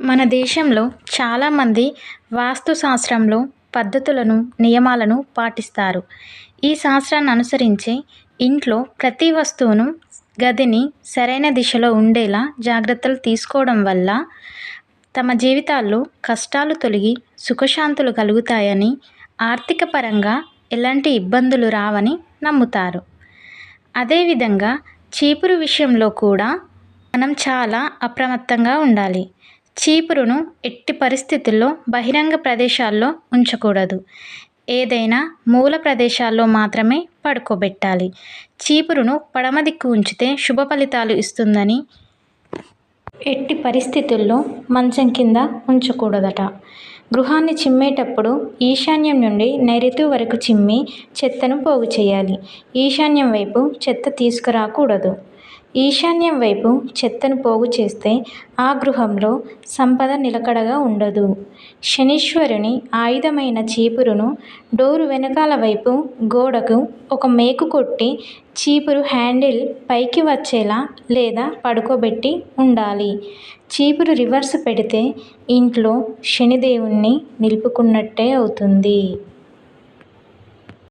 మన దేశంలో చాలామంది వాస్తు శాస్త్రంలో పద్ధతులను నియమాలను పాటిస్తారు. ఈ శాస్త్రాన్ని అనుసరించి ఇంట్లో ప్రతి వస్తువును గదిని సరైన దిశలో ఉండేలా జాగ్రత్తలు తీసుకోవడం వల్ల తమ జీవితాల్లో కష్టాలు తొలగి సుఖశాంతులు కలుగుతాయని ఆర్థిక పరంగా ఎలాంటి ఇబ్బందులు రావని నమ్ముతారు. అదేవిధంగా చీపురు విషయంలో కూడా మనం చాలా అప్రమత్తంగా ఉండాలి. చీపురును ఎట్టి పరిస్థితుల్లో బహిరంగ ప్రదేశాల్లో ఉంచకూడదు. ఏదైనా మూల ప్రదేశాల్లో మాత్రమే పడుకోబెట్టాలి. చీపురును పడమ దిక్కు ఉంచితే శుభ ఫలితాలు ఇస్తుందని ఎట్టి పరిస్థితుల్లో మంచం కింద ఉంచకూడదట. గృహాన్ని చిమ్మేటప్పుడు ఈశాన్యం నుండి నైరుతి వరకు చిమ్మి చెత్తను పోగు చేయాలి. ఈశాన్యం వైపు చెత్త తీసుకురాకూడదు. ఈశాన్యం వైపు చెత్తను పోగు చేస్తే ఆ గృహంలో సంపద నిలకడగా ఉండదు. శనీశ్వరుని ఆయుధమైన చీపురును డోరు వెనకాల వైపు గోడకు ఒక మేకు కొట్టి చీపురు హ్యాండిల్ పైకి వచ్చేలా లేదా పడుకోబెట్టి ఉండాలి. చీపురు రివర్స్ పెడితే ఇంట్లో శనిదేవుణ్ణి నిలుపుకున్నట్టే అవుతుంది.